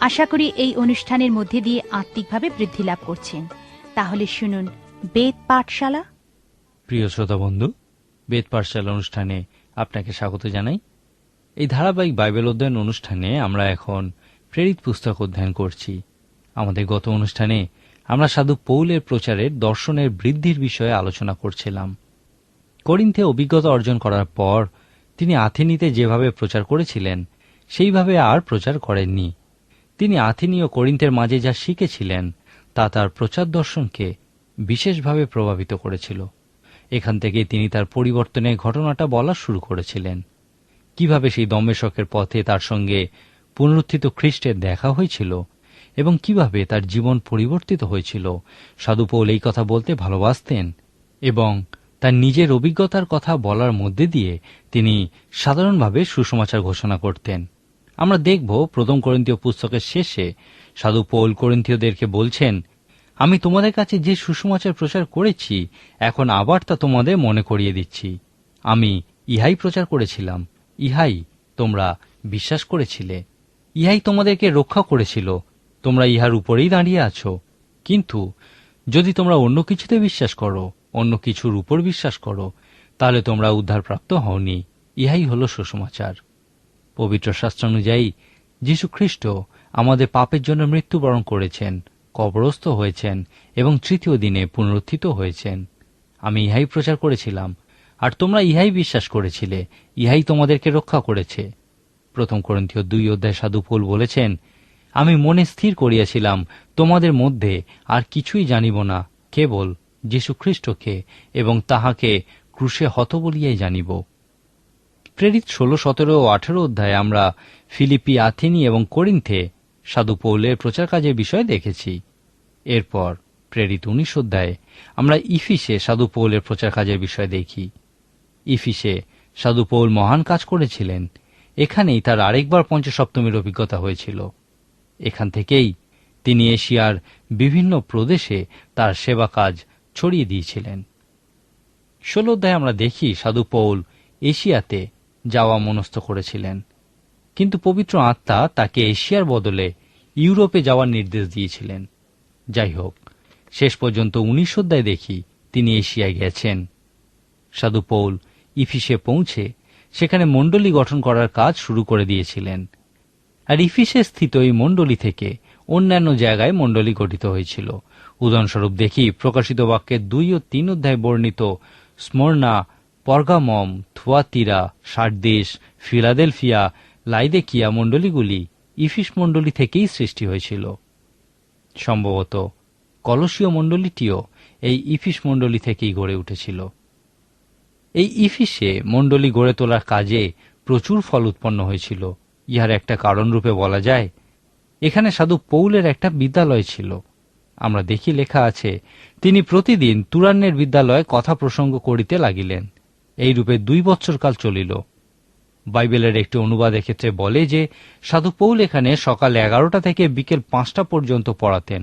আশা করি এই অনুষ্ঠানের মধ্যে দিয়ে আত্মিকভাবে বৃদ্ধি লাভ করছেন। তাহলে শুনুন, বেদ পাঠশালা। প্রিয় শ্রোতা বন্ধু, বেদ পাঠশালা অনুষ্ঠানে আপনাকে স্বাগত জানাই। এই ধারাবাহিক বাইবেল অধ্যয়ন অনুষ্ঠানে আমরা এখন প্রেরিত পুস্তক অধ্যয়ন করছি। আমাদের গত অনুষ্ঠানে আমরা সাধু পৌলের প্রচারের দর্শনের বৃদ্ধির বিষয়ে আলোচনা করছিলাম। করিন্থে অভিজ্ঞতা অর্জন করার পর তিনি আথেনিতে যেভাবে প্রচার করেছিলেন, সেইভাবে আর প্রচার করেননি। তিনি আথেনি ও করিন্থের মাঝে যা শিখেছিলেন, তা তার প্রচার দর্শনকে বিশেষভাবে প্রভাবিত করেছিল। এখান থেকে তিনি তার পরিবর্তনের ঘটনাটা বলা শুরু করেছিলেন। কীভাবে সেই দম্মেশকের পথে তার সঙ্গে পুনরুত্থিত খ্রিস্টের দেখা হয়েছিল এবং কীভাবে তার জীবন পরিবর্তিত হয়েছিল, সাধুপৌল এই কথা বলতে ভালোবাসতেন এবং তার নিজের অভিজ্ঞতার কথা বলার মধ্যে দিয়ে তিনি সাধারণভাবে সুসমাচার ঘোষণা করতেন। আমরা দেখব প্রথম করিন্তীয় পুস্তকের শেষে সাধু পৌল করিন্থীয়দেরকে বলছেন, আমি তোমাদের কাছে যে সুসমাচার প্রচার করেছি, এখন আবার তা তোমাদের মনে করিয়ে দিচ্ছি। আমি ইহাই প্রচার করেছিলাম, ইহাই তোমরা বিশ্বাস করেছিলে, ইহাই তোমাদেরকে রক্ষা করেছিল, তোমরা ইহার উপরেই দাঁড়িয়ে আছো। কিন্তু যদি তোমরা অন্য কিছুতে বিশ্বাস করো, অন্য কিছুর উপর বিশ্বাস করো, তাহলে তোমরা উদ্ধারপ্রাপ্ত হওনি। ইহাই হল সুসমাচার পবিত্র শাস্ত্রানুযায়ী যীশু খ্রিস্ট আমাদের পাপের জন্য মৃত্যুবরণ করেছেন, কবরস্থ হয়েছেন, এবং তৃতীয় দিনে পুনরুত্থিত হয়েছেন। আমি ইহাই প্রচার করেছিলাম, আর তোমরা ইহাই বিশ্বাস করেছিলে, ইহাই তোমাদেরকে রক্ষা করেছে। প্রথম করন্থীয় দুই অধ্যায় সাধু পোল বলেছেন, আমি মনে স্থির করিয়াছিলাম, তোমাদের মধ্যে আর কিছুই জানিব না, কেবল যীশু খ্রিস্টকে এবং তাহাকে ক্রুশে হত বলিয়াই জানিব। প্রেরিত ষোলো, সতেরো ও আঠেরো অধ্যায়ে আমরা ফিলিপি, আথেনি এবং করিন্থে সাধু পৌলের প্রচার কাজের বিষয়ে দেখেছি। এরপর প্রেরিত উনিশ অধ্যায়ে আমরা ইফিসে সাধু পৌলের প্রচার কাজের বিষয়ে দেখি। ইফিসে সাধু পৌল মহান কাজ করেছিলেন। এখানেই তার আরেকবার পঞ্চসপ্তমীর অভিজ্ঞতা হয়েছিল। এখান থেকেই তিনি এশিয়ার বিভিন্ন প্রদেশে তার সেবা কাজ ছড়িয়ে দিয়েছিলেন। ষোলো অধ্যায়ে আমরা দেখি সাধু পৌল এশিয়াতে যাওয়া মনস্থ করেছিলেন। কিন্তু পবিত্র আত্মা তাকে এশিয়ার বদলে ইউরোপে যাওয়ার নির্দেশ দিয়েছিলেন। যাই হোক, শেষ পর্যন্ত উনিশ অধ্যায় দেখি তিনি এশিয়ায় গেছেন। সাধু পৌল ইফিসে পৌঁছে সেখানে মণ্ডলী গঠন করার কাজ শুরু করে দিয়েছিলেন। আর ইফিসে স্থিত এই মণ্ডলী থেকে অন্যান্য জায়গায় মণ্ডলী গঠিত হয়েছিল। উদাহরণস্বরূপ দেখি প্রকাশিত বাক্যের দুই ও তিন অধ্যায় বর্ণিত স্মরণা পর্গামম, থুয়াতিরা, সারদেশ, ফিলাদেলফিয়া, লাইদেকিয়া মণ্ডলীগুলি ইফিস মণ্ডলী থেকেই সৃষ্টি হয়েছিল। সম্ভবত কলসীয় মণ্ডলীটিও এই ইফিস মণ্ডলী থেকেই গড়ে উঠেছিল। এই ইফিসে মণ্ডলী গড়ে তোলার কাজে প্রচুর ফল উৎপন্ন হয়েছিল। ইহার একটা কারণ রূপে বলা যায়, এখানে সাধু পৌলের একটা বিদ্যালয় ছিল। আমরা দেখি লেখা আছে, তিনি প্রতিদিন তুরান্নের বিদ্যালয়ে কথা প্রসঙ্গ করিতে লাগিলেন। এই রূপে দুই বছর কাল চলিল। বাইবেলের একটি অনুবাদের ক্ষেত্রে বলে যে, সাধু পৌল এখানে সকাল এগারোটা থেকে বিকেল পাঁচটা পর্যন্ত পড়াতেন,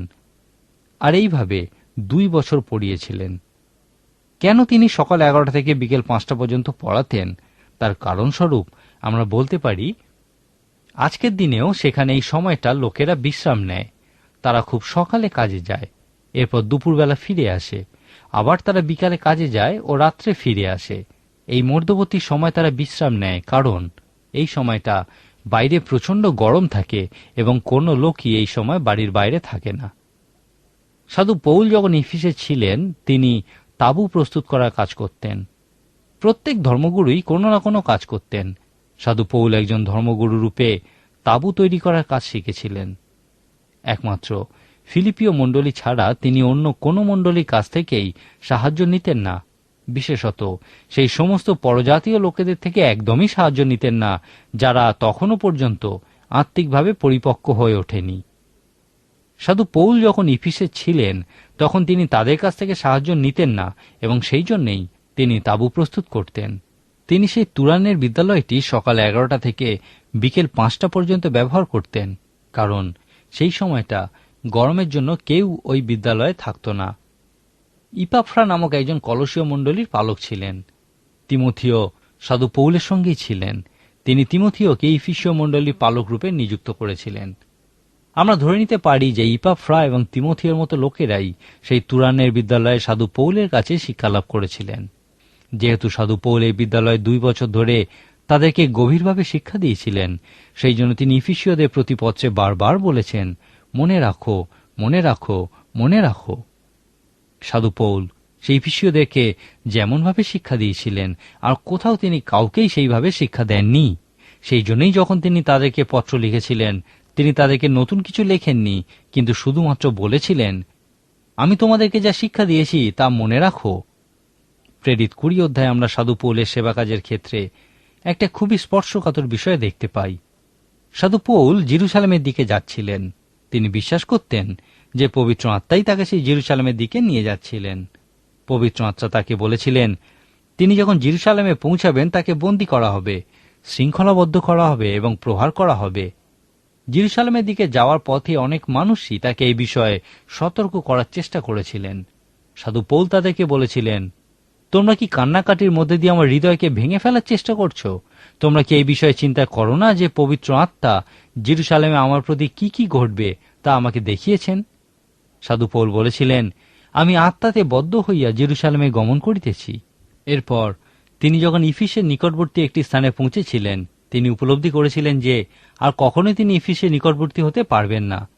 আর এইভাবে দুই বছর পড়িয়েছিলেন। কেন তিনি সকাল এগারোটা থেকে বিকেল পাঁচটা পর্যন্ত পড়াতেন? তার কারণস্বরূপ আমরা বলতে পারি, আজকের দিনেও সেখানে এই সময়টা লোকেরা বিশ্রাম নেয়। তারা খুব সকালে কাজে যায়, এরপর দুপুরবেলা ফিরে আসে। আবার তারা বিকালে কাজে যায় ও রাত্রে ফিরে আসে। এই মধ্যবর্তী সময় তারা বিশ্রাম নেয়, কারণ এই সময়টা বাইরে প্রচণ্ড গরম থাকে এবং কোনো লোকই এই সময় বাড়ির বাইরে থাকে না। সাধু পৌল যখন ইফিসে ছিলেন, তিনি তাবু প্রস্তুত করার কাজ করতেন। প্রত্যেক ধর্মগুরুই কোনো না কোনো কাজ করতেন। সাধু পৌল একজন ধর্মগুরু রূপে তাবু তৈরি করার কাজ শিখেছিলেন। একমাত্র ফিলিপিও মণ্ডলী ছাড়া তিনি অন্য কোনো মণ্ডলীর কাছ থেকেই সাহায্য নিতেন না। বিশেষত, সেই সমস্ত পরজাতীয় লোকেদের থেকে একদমই সাহায্য নিতেন না, যারা তখনও পর্যন্ত আত্মিকভাবে পরিপক্ক হয়ে ওঠেনি। সাধু পৌল যখন ইফিসে ছিলেন, তখন তিনি তাদের কাছ থেকে সাহায্য নিতেন না এবং সেই জন্যেই তিনি তাঁবু প্রস্তুত করতেন। তিনি সেই তুরানের বিদ্যালয়টি সকাল এগারোটা থেকে বিকেল পাঁচটা পর্যন্ত ব্যবহার করতেন, কারণ সেই সময়টা গরমের জন্য কেউ ওই বিদ্যালয়ে থাকত না। ইপাফ্রা নামক একজন কলসীয় মণ্ডলীর পালক ছিলেন। তিমথিও সাধু পৌলের সঙ্গেই ছিলেন। তিনি তিমথিওকে ইফিসীয় মণ্ডলীর পালক রূপে নিযুক্ত করেছিলেন। আমরা ধরে নিতে পারি যে ইপাফ্রা এবং তিমথিওর মতো লোকেরাই সেই তুরানের বিদ্যালয়ে সাধু পৌলের কাছে শিক্ষালাভ করেছিলেন। যেহেতু সাধু পৌল এই বিদ্যালয়ে দুই বছর ধরে তাদেরকে গভীরভাবে শিক্ষা দিয়েছিলেন, সেই জন্য তিনি ইফিসীয়দের প্রতি পত্রে বারবার বলেছেন, মনে রাখো মনে রাখো মনে রাখো। সাধু পৌল, সেই ইফিসীয়দেরকে যেমনভাবে শিক্ষা দিয়েছিলেন, আর কোথাও তিনি কাউকেই সেইভাবে শিক্ষা দেননি। সেই জন্যই যখন তিনি তাদেরকে পত্র লিখেছিলেন, তিনি তাদেরকে নতুন কিছু লেখেননি, কিন্তু শুধুমাত্র বলেছিলেন, আমি তোমাদেরকে যা শিক্ষা দিয়েছি, তা মনে রাখো। প্রেরিত কুড়ি অধ্যায়ে আমরা সাধু পৌলের সেবা কাজের ক্ষেত্রে একটা খুবই স্পর্শকাতর বিষয় দেখতে পাই। সাধু পৌল জিরুসালামের দিকে যাচ্ছিলেন। তিনি বিশ্বাস করতেন যে পবিত্র আত্মাই তাকে সেই জিরুসালামের দিকে নিয়ে যাচ্ছিলেন। পবিত্র আত্মা তাকে বলেছিলেন, তিনি যখন জিরুসালামে পৌঁছাবেন, তাকে বন্দী করা হবে, শৃঙ্খলাবদ্ধ করা হবে এবং প্রহার করা হবে। জিরুসালামের দিকে যাওয়ার পথে অনেক মানুষই তাকে এই বিষয়ে সতর্ক করার চেষ্টা করেছিলেন। সাধু পৌল তাদেরকে বলেছিলেন, তোমরা কি কান্নাকাটির মধ্যে দিয়ে আমার হৃদয়কে ভেঙে ফেলার চেষ্টা করছ? তোমরা কি এই বিষয়ে চিন্তা করো না যে পবিত্র আত্মা জিরুসালেমে আমার প্রতি কি কি ঘটবে তা আমাকে দেখিয়েছেন? সাধু পৌল বলেছিলেন, আমি আত্মাতে বদ্ধ হইয়া জেরুসালেমে গমন করিতেছি। এরপর তিনি যখন ইফিসের নিকটবর্তী একটি স্থানে পৌঁছেছিলেন, তিনি উপলব্ধি করেছিলেন যে আর কখনোই তিনি ইফিসের নিকটবর্তী হতে পারবেন না।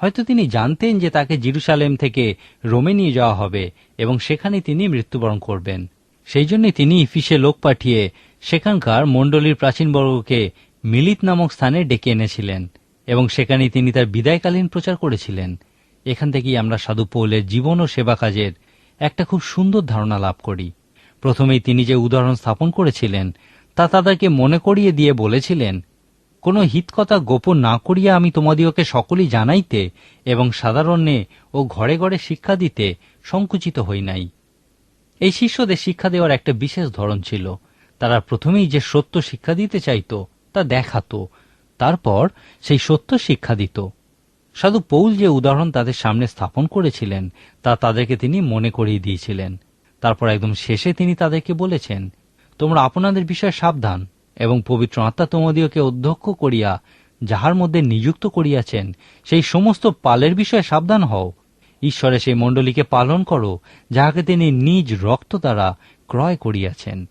হয়তো তিনি জানতেন যে তাকে জিরুসালেম থেকে রোমে নিয়ে যাওয়া হবে এবং সেখানে তিনি মৃত্যুবরণ করবেন। সেই জন্য তিনি ইফিসে লোক পাঠিয়ে সেখানকার মণ্ডলীর প্রাচীনবর্গকে মিলিত নামক স্থানে ডেকে এনেছিলেন এবং সেখানে তিনি তার বিদায়কালীন প্রচার করেছিলেন। এখান থেকেই আমরা সাধু পৌলের জীবন ও সেবা কাজের একটা খুব সুন্দর ধারণা লাভ করি। প্রথমেই তিনি যে উদাহরণ স্থাপন করেছিলেন, তা তাদেরকে মনে করিয়ে দিয়ে বলেছিলেন, কোনো হিতকথা গোপন না করিয়া আমি তোমাদিওকে সকলেই জানাইতে এবং সাধারণে ও ঘরে ঘরে শিক্ষা দিতে সংকুচিত হই নাই। এই শিষ্যদের শিক্ষা দেওয়ার একটা বিশেষ ধরন ছিল। তারা প্রথমেই যে সত্য শিক্ষা দিতে চাইত, তা দেখাতো। তারপর সেই সত্য শিক্ষা দিত। সাধু পৌল যে উদাহরণ তাদের সামনে স্থাপন করেছিলেন, তা তাদেরকে তিনি মনে করিয়ে দিয়েছিলেন। তারপর একদম শেষে তিনি তাদেরকে বলেছেন, তোমরা আপনাদের বিষয়ে সাবধান এবং পবিত্র আত্মা তোমাদিওকে অধ্যক্ষ করিয়া যাহার মধ্যে নিযুক্ত করিয়াছেন, সেই সমস্ত পালের বিষয়ে সাবধান হও। ঈশ্বরে সেই মণ্ডলীকে পালন করো, যাহাকে তিনি নিজ রক্ত দ্বারা ক্রয় করিয়াছেন।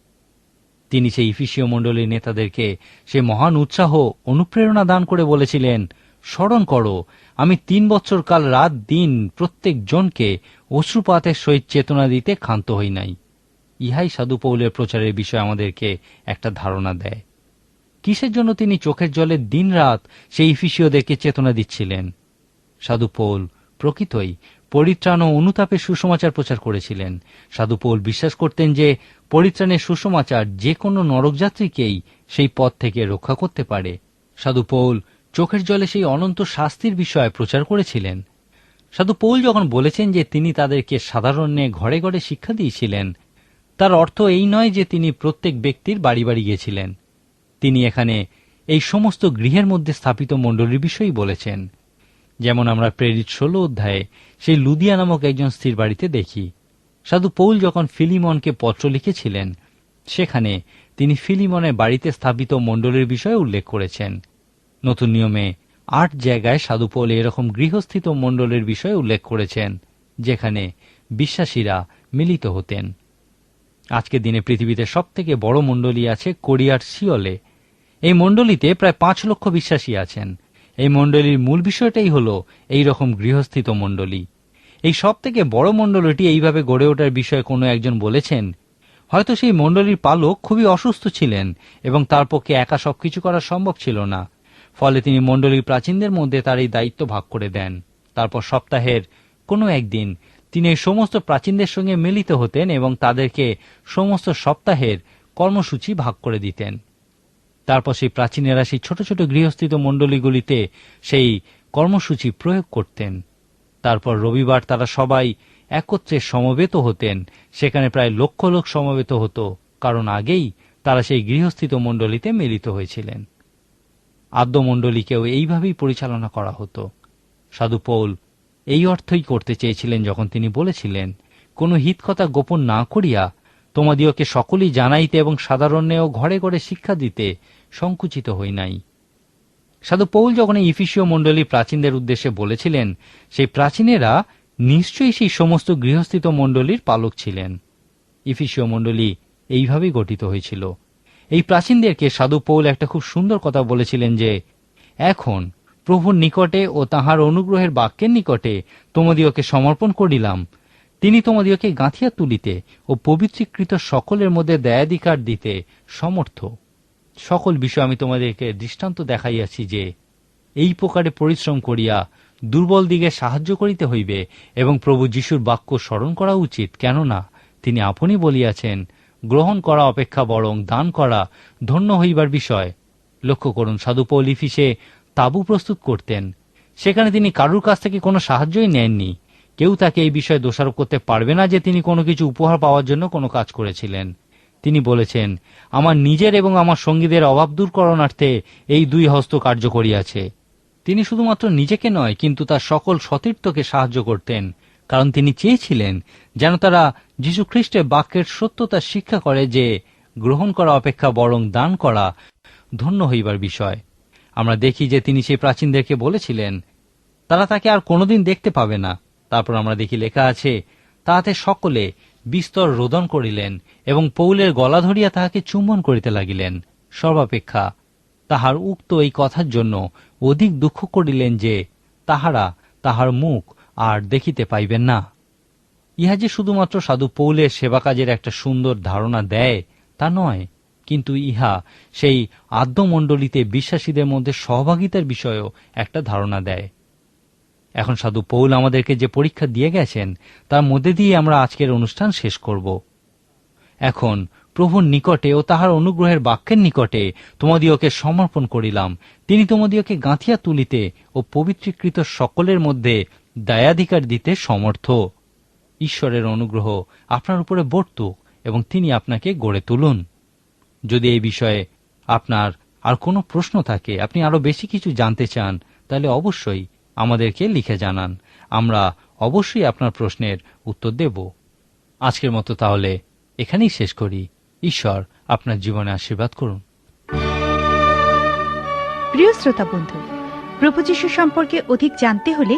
তিনি সেই ইফিসীয় মণ্ডলীর নেতাদেরকে সে মহান উৎসাহ অনুপ্রেরণা দান করে বলেছিলেন, স্মরণ করো আমি তিন বছর কাল রাত দিন প্রত্যেক জনকে অশ্রুপাতের সহিত চেতনা দিতে ক্ষান্ত হই নাই। ইহাই সাধু পৌলের প্রচারের বিষয়ে আমাদেরকে একটা ধারণা দেয়। কিসের জন্য তিনি চোখের জলে দিন রাত সেই ইফিসীয়দেরকে চেতনা দিচ্ছিলেন? সাধু পৌল প্রকৃতই পরিত্রাণ ও অনুতাপের সুসমাচার প্রচার করেছিলেন। সাধু পৌল বিশ্বাস করতেন যে পরিত্রাণের সুসমাচার যে কোনো নরকযাত্রীকেই সেই পথ থেকে রক্ষা করতে পারে। সাধু পৌল চোখের জলে সেই অনন্ত শাস্তির বিষয়ে প্রচার করেছিলেন। সাধু পৌল যখন বলেছেন যে তিনি তাদেরকে সাধারণ্যে ঘরে ঘরে শিক্ষা দিয়েছিলেন, তার অর্থ এই নয় যে তিনি প্রত্যেক ব্যক্তির বাড়ি বাড়ি গিয়েছিলেন। তিনি এখানে এই সমস্ত গৃহের মধ্যে স্থাপিত মণ্ডলীর বিষয়ই বলেছেন। যেমন আমরা প্রেরিত ষোলো অধ্যায়ে সেই লুদিয়া নামক একজন স্ত্রীর বাড়িতে দেখি। সাধু পৌল যখন ফিলিমনকে পত্র লিখেছিলেন, সেখানে তিনি ফিলিমনের বাড়িতে স্থাপিত মণ্ডলীর বিষয়ে উল্লেখ করেছেন। নতুন নিয়মে আট জায়গায় সাধু পৌল এরকম গৃহস্থিত মণ্ডলের বিষয়ে উল্লেখ করেছেন, যেখানে বিশ্বাসীরা মিলিত হতেন। আজকের দিনে পৃথিবীতে সব থেকে বড় মণ্ডলী আছে কোরিয়ার সিওলে। এই মণ্ডলীতে প্রায় পাঁচ লক্ষ বিশ্বাসী আছেন। এই মণ্ডলীর মূল বিষয়টাই হল এই রকম গৃহস্থিত মণ্ডলী। এই সব থেকে বড় মণ্ডলীটি এইভাবে গড়ে ওঠার বিষয়ে কোনো একজন বলেছেন, হয়তো সেই মণ্ডলীর পালক খুবই অসুস্থ ছিলেন এবং তার পক্ষে একা সবকিছু করা সম্ভব ছিল না। ফলে তিনি মণ্ডলীর প্রাচীনদের মধ্যে তার এই দায়িত্ব ভাগ করে দেন। তারপর সপ্তাহের কোনো একদিন তিনি এই সমস্ত প্রাচীনদের সঙ্গে মিলিত হতেন এবং তাদেরকে সমস্ত সপ্তাহের কর্মসূচি ভাগ করে দিতেন। তারপর সেই প্রাচীনেরা সেই ছোট ছোট গৃহস্থিত মণ্ডলীগুলিতে সেই কর্মসূচি প্রয়োগ করতেন। তারপর রবিবার তারা সবাই একত্রে সমবেত হতেন। সেখানে প্রায় লক্ষ লোক সমবেত হতো, কারণ আগেই তারা সেই গৃহস্থিত মণ্ডলীতে মিলিত হয়েছিলেন। আদ্যমণ্ডলীকেও এইভাবেই পরিচালনা করা হতো। সাধু পৌল এই অর্থই করতে চেয়েছিলেন যখন তিনি বলেছিলেন, কোনো হিতকথা গোপন না করিয়া তোমাদিওকে সকলেই জানাইতে এবং সাধারণেও ঘরে ঘরে শিক্ষা দিতে সংকুচিত হই নাই। সাধু পৌল যখন এই ইফিসীয় মণ্ডলী প্রাচীনদের উদ্দেশ্যে বলেছিলেন, সেই প্রাচীনেরা নিশ্চয়ই সেই সমস্ত গৃহস্থিত মণ্ডলীর পালক ছিলেন। ইফিসীয় মণ্ডলী এইভাবেই গঠিত হয়েছিল। এই প্রাচীনদেরকে সাধু পৌল একটা খুব সুন্দর কথা বলেছিলেন যে, এখন প্রভুর নিকটে ও তাহার অনুগ্রহের বাক্যের নিকটে তোমাদিওকে সমর্পণ করিলাম। তিনি তোমাদিওকে গাঁথিয়া তুলিতে ও পবিত্রীকৃত সকলের মধ্যে দয়াধিকার দিতে সমর্থ। সকল বিষয় আমি তোমাদেরকে দৃষ্টান্ত দেখাইয়াছি যে, এই প্রকারে পরিশ্রম করিয়া দুর্বল দিকে সাহায্য করিতে হইবে এবং প্রভু যিশুর বাক্য স্মরণ করা উচিত। কেননা তিনি আপনি বলিয়াছেন গ্রহণ করা অপেক্ষা বরং দান করা ধন্য হইবার বিষয়। লক্ষ্য করুন, সাধু পৌল ইফিসে তাবু প্রস্তুত করতেন। সেখানে তিনি কারুর কাছ থেকে কোনো সাহায্যই নেননি। কেউ তাকে এই বিষয়ে দোষারোপ করতে পারবে না যে তিনি কোনো কিছু উপহার পাওয়ার জন্য কোনো কাজ করেছিলেন। তিনি বলেছেন, আমার নিজের এবং আমার সঙ্গীদের অভাব দূর করণার্থে এই দুই হস্ত কার্য করিয়াছে। তিনি শুধুমাত্র নিজেকে নয়, কিন্তু তার সকল সতীর্থকে সাহায্য করতেন। কারণ তিনি চেয়েছিলেন যেন তারা যীশু খ্রিস্টের বাক্যের সত্যতা শিক্ষা করে যে গ্রহণ করা অপেক্ষা বরং দান করা ধন্য হইবার বিষয়। আমরা দেখি যে তিনি সেই প্রাচীনদেরকে বলেছিলেন, তারা তাকে আর কোনোদিন দেখতে পাবে না। তারপর আমরা দেখি লেখা আছে, তাহাতে সকলে বিস্তর রোদন করিলেন এবং পৌলের গলা ধরিয়া তাহাকে চুম্বন করিতে লাগিলেন। সর্বাপেক্ষা তাহার উক্ত এই কথার জন্য অধিক দুঃখ করিলেন যে তাহারা তাহার মুখ আর দেখিতে পাইবেন না। ইহা যে শুধুমাত্র সাধু পৌলের সেবা কাজের একটা সুন্দর ধারণা দেয়, তা নয়, কিন্তু ইহা সেই আদ্যমণ্ডলীতে বিশ্বাসীদের মধ্যে সহভাগিতার বিষয়েও একটা ধারণা দেয়। এখন সাধু পৌল আমাদেরকে যে পরীক্ষা দিয়ে গেছেন, তার মধ্যে দিয়ে আমরা আজকের অনুষ্ঠান শেষ করব। এখন প্রভুর নিকটে ও তাহার অনুগ্রহের বাক্যের নিকটে তোমাদিওকে সমর্পণ করিলাম। তিনি তোমাদিওকে গাঁথিয়া তুলিতে ও পবিত্রীকৃত সকলের মধ্যে দায়াধিকার দিতে সমর্থ। ঈশ্বরের অনুগ্রহ আপনার উপরে বর্তুক এবং তিনি আপনাকে গড়ে তুলুন। যদি এই বিষয়ে আপনার আর কোনো প্রশ্ন থাকে, আপনি আরও বেশি কিছু জানতে চান, তাহলে অবশ্যই আমাদেরকে লিখে জানান। আমরা অবশ্যই আপনার প্রশ্নের উত্তর দেব। আজকের মতো তাহলে এখানেই শেষ করি। ঈশ্বর আপনার জীবনে আশীর্বাদ করুন। প্রিয় শ্রোতা বন্ধু, প্রভু যীশু সম্পর্কে অধিক জানতে হলে